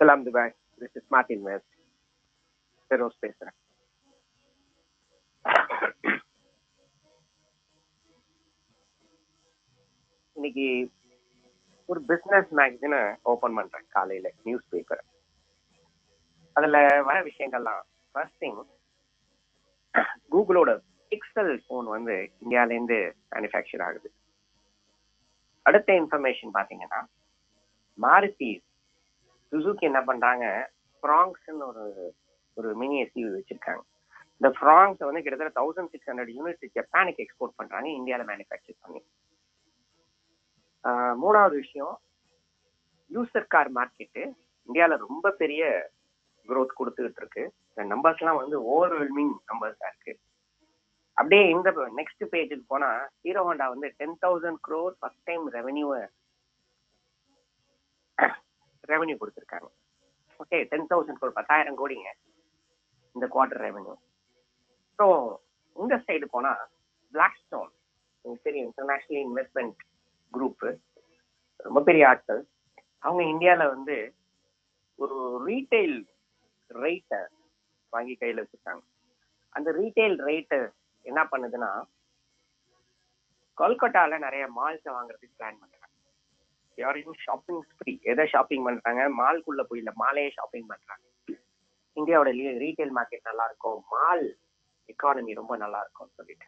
சலாம் Dubai this is smart invest Feroz பேசுறேன் இன்னைக்கு ஒரு பிசினஸ் மேக்சினை ஓபன் பண்றேன் காலையில நியூஸ் பேப்பர் அதுல வர விஷயங்கள்லாம் ஃபர்ஸ்ட் திங் கூகுளோட பிக்சல் ஃபோன் வந்து இந்தியால இருந்து மேனுஃபேக்சர் ஆகுது அடுத்த இன்ஃபர்மேஷன் பாத்தீங்கன்னா மாருதி சுசுகி என்ன பண்றாங்க? ஃப்ராங்ஸ்னு ஒரு ஒரு மினி எஸ்யூவி வச்சிருக்காங்க. இந்த ஃப்ராங்க்ஸ் வந்து கிட்டத்தட்ட தௌசண்ட் சிக்ஸ் ஹண்ட்ரட் யூனிட் ஜப்பானுக்கு எக்ஸ்போர்ட் பண்றாங்க இந்தியாவில் மேனுஃபேக்சர் பண்ணி. மூணாவது விஷயம் யூசர் கார் மார்க்கெட்டு இந்தியாவில் ரொம்ப பெரிய க்ரோத் கொடுத்துக்கிட்டு இருக்கு. இந்த நம்பர்ஸ்லாம் வந்து ஓவர்வெல்மிங் நம்பர்ஸா இருக்கு. அப்படியே இந்த நெக்ஸ்ட் பேஜுக்கு போனா ஹீரோ ஹோண்டா வந்து ten thousand crore first time revenue revenue கொடுத்துருக்காங்க. ஓகே டென் தௌசண்ட் ஒரு பத்தாயிரம் கோடிங்க இந்த குவார்டர் ரெவன்யூ ஸோ இந்த சைடு போனால் பிளாக் ஸ்டோன் பெரிய தெரியும் இன்வெஸ்ட்மெண்ட் குரூப்பு ரொம்ப பெரிய ஆட்கள். அவங்க இந்தியாவில் வந்து ஒரு ரீட்டைல் ரேட்டை வாங்கி கையில் வச்சுருக்காங்க. அந்த ரீட்டைல் ரேட்டு என்ன பண்ணுதுன்னா கொல்கட்டால நிறைய மால்ஸை வாங்குறதுக்கு பிளான் பண்ணுறாங்க யாரையும் ஷாப்பிங் ஃப்ரீ எதை ஷாப்பிங் பண்றாங்க? மால்குள்ள போய் இல்ல மாலையே ஷாப்பிங் பண்றாங்க. இந்தியாவோட ரீட்டைல் மார்க்கெட் நல்லா இருக்கும் மால் எக்கானமி ரொம்ப நல்லா இருக்கும்னு சொல்லிட்டு.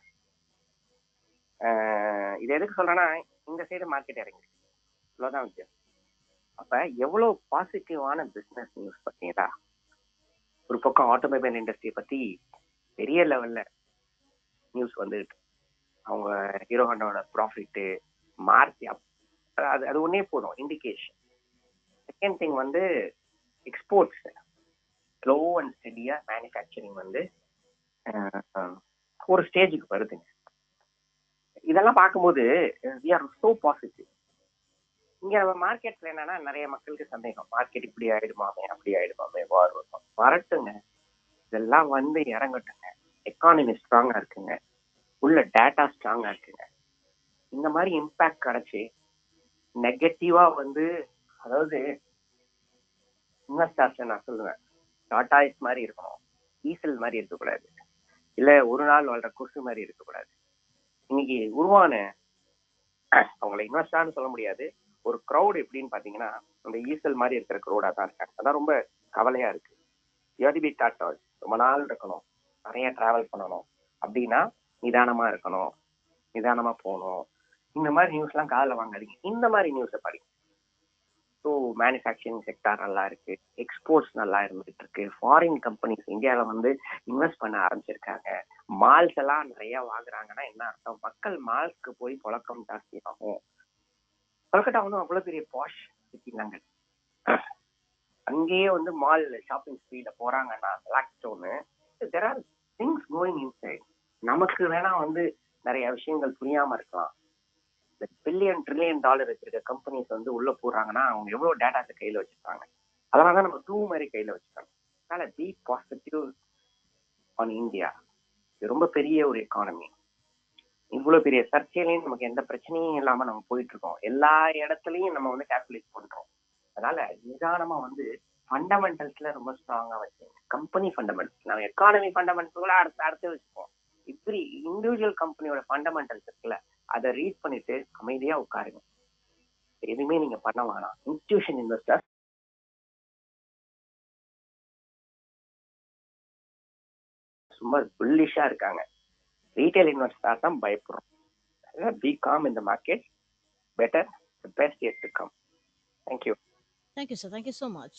ஆஹ் இது எதுக்கு சொல்றேன்னா இந்த சைடு மார்க்கெட் இறங்கி இவ்வளவுதான் வித்தியாசம். அப்ப எவ்வளவு பாசிட்டிவான பிசினஸ் நியூஸ் பார்த்தீங்களா? ஒரு பக்கம் ஆட்டோமொபைல் இண்டஸ்ட்ரி பத்தி பெரிய லெவல்ல நியூஸ் வந்துட்டு அவங்க ஹீரோ ஹண்டோட ப்ராஃபிட்டு மார்க் அது அது ஒன்னே போதும் இண்டிகேஷன் செகண்ட் திங் வந்து எக்ஸ்போர்ட்ஸ் ஸ்லோ அண்ட் ஸ்டெடியா மேனுஃபேக்சரிங் வந்து ஒரு ஸ்டேஜுக்கு வருதுங்க. இதெல்லாம் பார்க்கும்போது வி ஆர் சோ பாசிட்டிவ் இங்க நம்ம மார்க்கெட்ல என்னன்னா நிறைய மக்களுக்கு சந்தேகம். மார்க்கெட் இப்படி ஆயிடுமாமே அப்படி ஆயிடுமாமே வார் வரட்டுங்க. இதெல்லாம் வந்து இறங்கட்டுங்க. எக்கானமி ஸ்ட்ராங்கா இருக்குங்க. உள்ள டேட்டா ஸ்ட்ராங்கா இருக்குங்க. இந்த மாதிரி இம்பாக்ட் கிடைச்சி நெகட்டிவா வந்து அதாவது இன்வெஸ்டர்ஸ் நான் சொல்லுவேன். டாட்டாய்ஸ் மாதிரி இருக்கணும். ஈசல் மாதிரி இருக்கக்கூடாது. இல்ல ஒரு நாள் வாழ்ற கொசு மாதிரி இருக்கக்கூடாது. இன்னைக்கு உருவான அவங்களை இன்வெஸ்டான்னு சொல்ல முடியாது. ஒரு க்ரௌட் எப்படின்னு பாத்தீங்கன்னா அந்த ஈசல் மாதிரி இருக்கிற க்ரௌடா தான் இருக்காங்க. அதான் ரொம்ப கவலையா இருக்கு. யோதிபி டாட்டா ரொம்ப நாள் இருக்கணும். நிறைய டிராவல் பண்ணணும். அப்படின்னா நிதானமா இருக்கணும். நிதானமா போகணும். இந்த மாதிரி நியூஸ் எல்லாம் காதல வாங்காதீங்க. இந்த மாதிரி நியூஸை படிங்க. ஸோ மேனுஃபேக்சரிங் செக்டார் நல்லா இருக்கு. எக்ஸ்போர்ட்ஸ் நல்லா இருந்துட்டு இருக்கு. ஃபாரின் கம்பெனிஸ் இந்தியாவில் வந்து இன்வெஸ்ட் பண்ண ஆரம்பிச்சிருக்காங்க. மால்ஸ் எல்லாம் நிறைய வாங்குறாங்கன்னா என்ன அர்த்தம்? மக்கள் மால்ஸ்க்கு போய் புழக்கம் ஜாஸ்தி ஆகும். கொல்கட்டா வந்து அவ்வளவு பெரிய பாஷ் சிட்டிலாங்க அங்கேயே வந்து மால் ஷாப்பிங் ஸ்ட்ரீட்ல போறாங்கன்னா Blackstone there are things going inside நமக்கு வேணா வந்து நிறைய விஷயங்கள் புரியாம இருக்கலாம். பில்லியன் ட்ரில்லியன் டாலர் வச்சிருக்க கம்பெனிஸ் வந்து உள்ள போறாங்கன்னா அவங்க எவ்வளவு டேட்டாஸை கையில வச்சிருக்காங்க? அதனால தான் நம்ம டூ மாதிரி கையில வச்சிருக்காங்க. அதனால பி பாசிட்டிவ் ஆன் இந்தியா இது ரொம்ப பெரிய ஒரு எக்கானமி இவ்வளவு பெரிய சர்ச்சையிலையும் நமக்கு எந்த பிரச்சனையும் இல்லாம நம்ம போயிட்டு இருக்கோம் எல்லா இடத்துலயும் நம்ம வந்து கேல்குலேட் பண்றோம். அதனால நிதானமா வந்து ஃபண்டமெண்டல்ஸ்ல ரொம்ப ஸ்ட்ராங்கா வச்சுங்க கம்பெனி ஃபண்டமெண்டல்ஸ் நம்ம எக்கானமி ஃபண்டமெண்டல்ஸ் கூட அடுத்து அடுத்து வச்சுப்போம். இப்படி இண்டிவிஜுவல் கம்பெனியோட ஃபண்டமெண்டல்ஸ் இருக்குல்ல அதை ரீட் பண்ணிட்டு அமைதியா உட்காருங்க. எதுவுமே நீங்க பண்ண வேணாம். இன்ஸ்டியூஷன் இன்வெஸ்டர்ஸ் சும்மா புல்லிஷா இருக்காங்க. ரீட்டைல் இன்வெஸ்டர் தான் பயப்படுறோம். பி காம் இந்த market better best yet to come thank you thank you sir thank you so much.